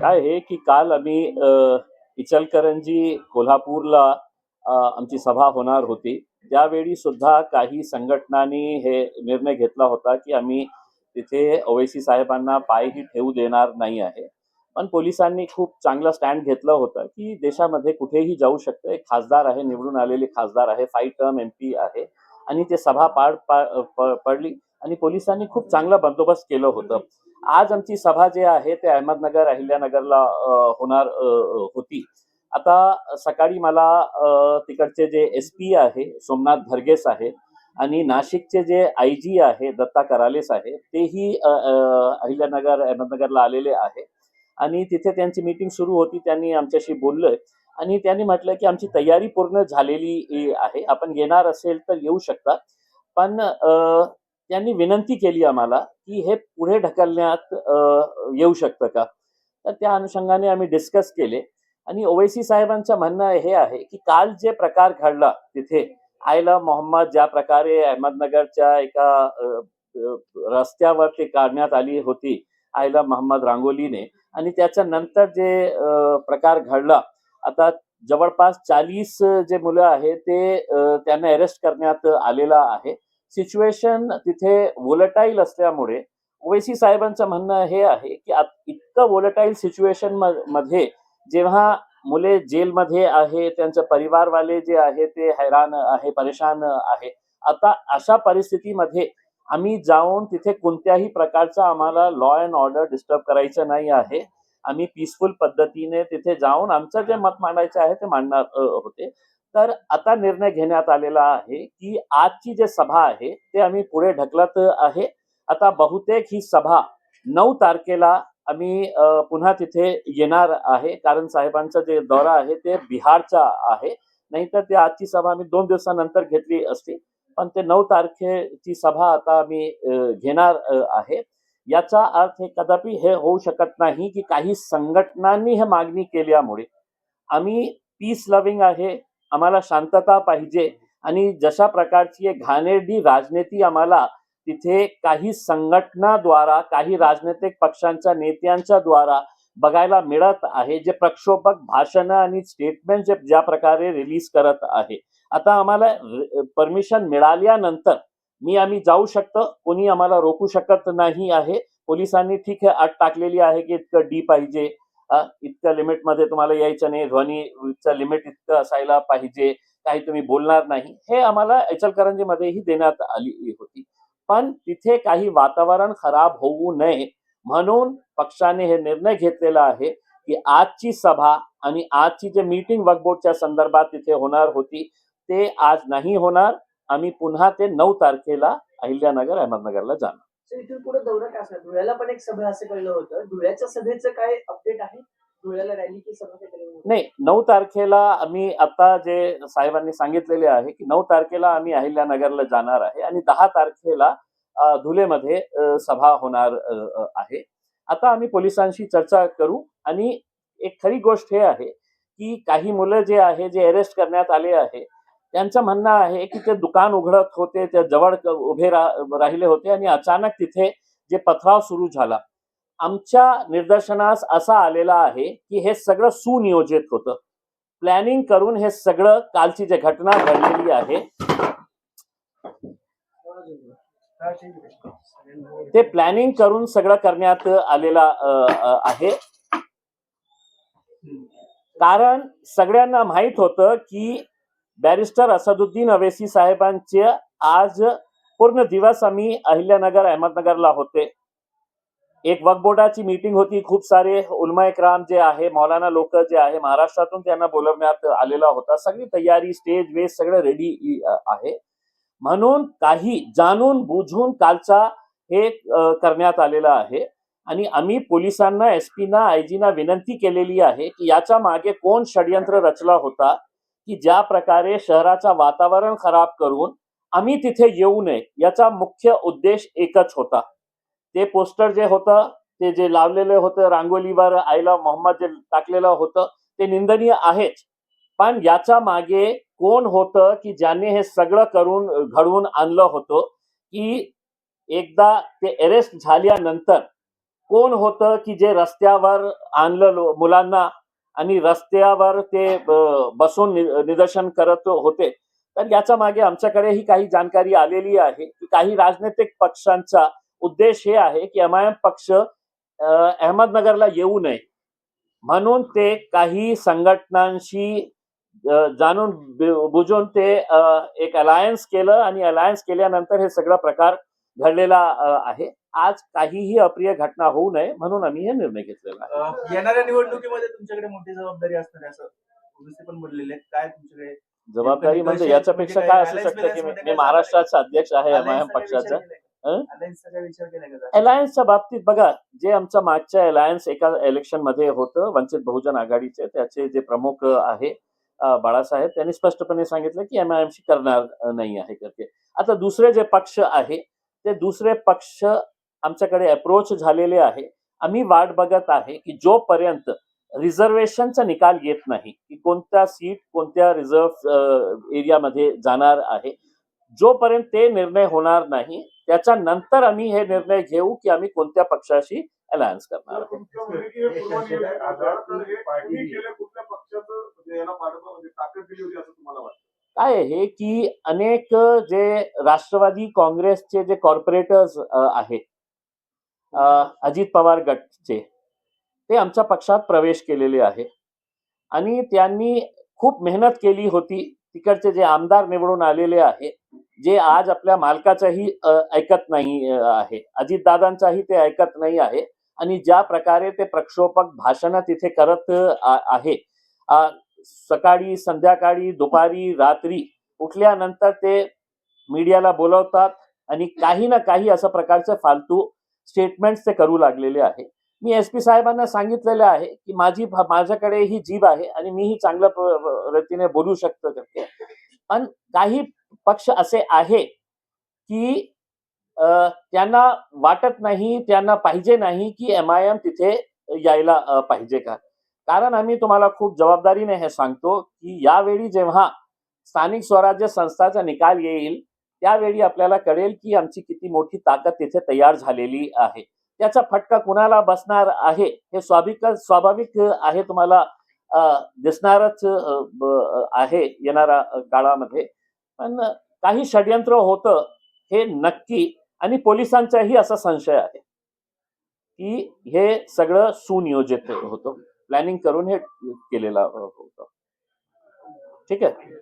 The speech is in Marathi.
काय आहे की काल आम्ही इचलकरंजी कोल्हापूरला आमची सभा होणार होती. त्यावेळी सुद्धा काही संघटनांनी हे निर्णय घेतला होता की आम्ही तिथे ओवैसी साहेबांना पायही ठेवू देणार नाही आहे. पण पोलिसांनी खूप चांगलं स्टँड घेतलं होतं की देशामध्ये कुठेही जाऊ शकतं एक खासदार आहे निवडून आलेले खासदार आहे फाईव्ह टर्म एम पी आहे. आणि ते सभा पार पडली. आणि पोलिसांनी खूप चांगला बंदोबस्त केलं होतं. आज आमची सभा जे आहे ते अहमदनगर अहिल्यानगरला होणार होती. आता सकाळी मला तिकडचे जे एस पी आहे सोमनाथ भरगेस आहे आणि नाशिकचे जे आय जी आहे दत्ता करालेस आहे तेही अहिल्यानगर अहमदनगरला आलेले आहे. आणि तिथे त्यांची मीटिंग सुरू होती त्यांनी आमच्याशी बोललं आणि त्यांनी म्हटलं की आमची तयारी पूर्ण झालेली आहे. आपण येणार असेल तर येऊ शकता. पण अ, त्यांनी विनंती केली आम्हाला की हे पुढे ढकलण्यात येऊ शकतं का? तर त्या अनुषंगाने आम्ही डिस्कस केले. आणि ओवैसी साहेबांचं म्हणणं हे आहे की काल जे प्रकार घडला तिथे आयला मोहम्मद ज्या प्रकारे अहमदनगरच्या एका रस्त्यावर ते काढण्यात आली होती आयला मोहम्मद रांगोलीने. आणि त्याच्या नंतर जे प्रकार घडला आता जवळपास चाळीस जे मुलं आहेत ते त्यांना अरेस्ट करण्यात आलेला आहे. सिच्युएशन तिथे वोलटाईल असल्यामुळे ओवेसी साहेबांचं म्हणणं हे आहे की इतकं वोलटाईल सिच्युएशनमध्ये जेव्हा मुले जेलमध्ये आहे त्यांचे परिवारवाले जे आहे ते हैराण आहे परेशान आहे. आता अशा परिस्थितीमध्ये आम्ही जाऊन तिथे कोणत्याही प्रकारचा आम्हाला लॉ अँड ऑर्डर डिस्टर्ब करायचं नाही आहे. आम्ही पीसफुल पद्धतीने तिथे जाऊन आमचं जे मत मांडायचं आहे ते मांडणार होते. तर आता निर्णय घेण्यात आलेला आहे की आजची जे सभा आहे ते आम्ही पुढे ढकलत आहे. आता बहुतेक ही सभा नऊ तारखेला आम्ही पुन्हा तिथे येणार आहे. कारण साहेबांचा जे दौरा आहे ते बिहारचा आहे. नाहीतर ते आजची सभा आम्ही दोन दिवसानंतर घेतली असती. पण ते नऊ तारखेची सभा आता आम्ही घेणार आहे. याचा अर्थ हे कदापि हे होऊ शकत नाही की काही संघटनांनी हे मागणी केल्यामुळे आम्ही पीस लव्हिंग आहे आम्हाला शांतता पाहिजे. आणि जशा प्रकारची एक घाणेरडी राजनीती आम्हाला तिथे काही संघटनाद्वारा काही राजनैतिक पक्षांच्या नेत्यांच्या द्वारा बघायला मिळत आहे जे प्रक्षोभक भाषणं आणि स्टेटमेंट जे ज्या प्रकारे रिलीज करत आहे. आता आम्हाला परमिशन मिळाल्यानंतर मी आम्ही जाऊ शकतो कोणी आम्हाला रोखू शकत नाही आहे. पोलिसांनी ठीक आहे अट टाकलेली आहे की इतकं डी पाहिजे. इतक्या लिमिटमध्ये तुम्हाला यायचं नाही ध्वनीचं लिमिट इतकं असायला पाहिजे काही तुम्ही बोलणार नाही हे आम्हाला इचलकरंजीमध्येही देण्यात आली होती. पण तिथे काही वातावरण खराब होऊ नये म्हणून पक्षाने हे निर्णय घेतलेला आहे की आजची सभा आणि आजची जे मीटिंग वर्कबोर्डच्या संदर्भात तिथे होणार होती ते आज नाही होणार. आम्ही पुन्हा ते नऊ तारखेला अहिल्यानगर अहमदनगरला जाणार. इथून पुढे दौरा काय असणार? धुळ्याला पण एक सभा असं कळलं होतं. धुळ्याच्या सभेचं काय अपडेट आहे? धुळ्याला रॅलीची सभा नाही नऊ तारखेला आम्ही आता जे साहेबांनी सांगितलेले आहे की नऊ तारखेला आम्ही अहिल्यानगरला जाणार आहे आणि दहा तारखेला धुलेमध्ये सभा होणार आहे. आता आम्ही पोलिसांशी चर्चा करू आणि एक खरी गोष्ट हे आहे की काही मुलं जे आहे जे अरेस्ट करण्यात आले आहे त्यांचं म्हणणं आहे की ते दुकान उघडत होते ते जवळ उभे राहिले होते आणि अचानक तिथे जे पथराव सुरू झाला. आमच्या निदर्शनास असा आलेला आहे की हे सगळं सुनियोजित होतं. प्लॅनिंग करून हे सगळं कालची जे घटना घडलेली आहे ते प्लॅनिंग करून सगळं करण्यात आलेला आहे. कारण सगळ्यांना माहीत होतं की बॅरिस्टर असदुद्दीन अवेसी साहेबांचे आज पूर्ण दिवस आम्ही अहिल्यानगर अहमदनगरला होते. एक वक्फ बोर्डाची मीटिंग होती. खूप सारे उलमा इकराम जे आहे मौलाना लोक जे आहे महाराष्ट्रातून त्यांना बोलवण्यात आलेला होता. सगळी तयारी स्टेज वेज सगळं रेडी आहे. म्हणून काही जाणून बुजून कालचा हे करण्यात आलेलं आहे. आणि आम्ही पोलिसांना एस पीना आय जीना विनंती केलेली आहे की याच्या मागे कोण षडयंत्र रचला होता की ज्या प्रकारे शहराचं वातावरण खराब करून आम्ही तिथे येऊ नये याचा मुख्य उद्देश एकच होता. ते पोस्टर जे होतं ते जे लावलेलं होतं रांगोलीवर आईला मोहम्मद जे टाकलेलं होतं ते निंदनीय आहेच. पण याच्या मागे कोण होतं की ज्याने हे सगळं करून घडवून आणलं होतं की एकदा ते अरेस्ट झाल्यानंतर कोण होतं की जे रस्त्यावर आणलं मुलांना आणि रस्त्यावर ते बसून निदर्शन करत होते. तर याच्या मागे आमच्याकडेही काही जानकारी आलेली आहे की काही राजनैतिक पक्षांचा उद्देश हे आहे की एम आय एम पक्ष अहमदनगरला येऊ नये. म्हणून ते काही संघटनांशी जाणून बुजून ते एक अलायन्स केलं आणि अलायन्स केल्यानंतर हे सगळा प्रकार घडलेला आहे. आज काहीही अप्रिय घटना होऊ नये म्हणून आम्ही हे निर्णय घेतलेला आहे. येणाऱ्या निवडणुकीमध्ये तुमच्याकडे मोठी जबाबदारी असणार असं पण बोललेले आहेत. काय तुमच्याकडे जबाबदारी म्हणजे नेमकं याच्यापेक्षा म्हणजे काय असू शकतं की मी- महाराष्ट्राचा अध्यक्ष आहे एम आय एम पक्षाचा? अलायन्सच्या बाबतीत बघा जे आमच्या मागच्या अलायन्स एका इलेक्शनमध्ये होतं वंचित बहुजन आघाडीचे त्याचे जे प्रमुख आहे बाळासाहेब त्यांनी स्पष्टपणे सांगितलं की एम आय एमशी करणार नाही आहे करते आता दुसरे जे पक्ष आहे ते दुसरे पक्ष आमच्याकडे अप्रोच झालेले आहे. आम्ही वाट बघत आहे की जोपर्यंत रिझर्वेशनचा निकाल येत नाही की कोणत्या सीट कोणत्या रिझर्व एरियामध्ये जाणार आहे जोपर्यंत ते निर्णय होणार नाही त्याच्यानंतर आम्ही हे निर्णय घेऊ की आम्ही कोणत्या पक्षाशी अलायन्स करणार आहोत. म्हणजे हे हे म्हणजे याला पाठबळ ताकद दिली होती असं तुम्हाला वाटतं? काय आहे की अनेक जे राष्ट्रवादी काँग्रेसचे जे कॉर्पोरेटर्स आहेत अजित पवार गटचे. ते आमच्या पक्षात प्रवेश केलेले आहे. आणि त्यांनी खूप मेहनत केली होती तिकडचे जे आमदार निवडून आलेले आहे जे आज आपल्या मालकाचंही ऐकत नाही आहे. अजितदादांचाही ते ऐकत नाही आहे. आणि ज्या प्रकारे ते प्रक्षोपक भाषणं तिथे करत आहे सकाळी संध्याकाळी दुपारी रात्री उठल्यानंतर ते मीडियाला बोलवतात आणि काही ना काही असं प्रकारचे फालतू स्टेटमेंट्स ते करू लागलेले आहे. मी एस पी साहेबांना सांगितलेलं आहे की माझी माझ्याकडे ही जीभ आहे आणि मीही चांगल्या रीतीने बोलू शकतो करते पण काही पक्ष असे आहे की त्यांना वाटत नाही त्यांना पाहिजे नाही की एम आय एम तिथे यायला पाहिजे का? कारण आम्ही तुम्हाला खूप जबाबदारीने हे सांगतो की यावेळी जेव्हा स्थानिक स्वराज्य संस्थाचा निकाल येईल त्यावेळी आपल्याला कळेल की आमची किती मोठी ताकद तिथे तयार झालेली आहे. त्याचा फटका कुणाला बसणार आहे हे स्वाभाविक स्वाभाविक आहे तुम्हाला दिसणारच आहे येणाऱ्या काळामध्ये. पण काही षडयंत्र होतं हे नक्की आणि पोलिसांचाही असा संशय आहे की हे सगळं सुनियोजित होतं. प्लॅनिंग करून हे केलेलं होतं. ठीक आहे?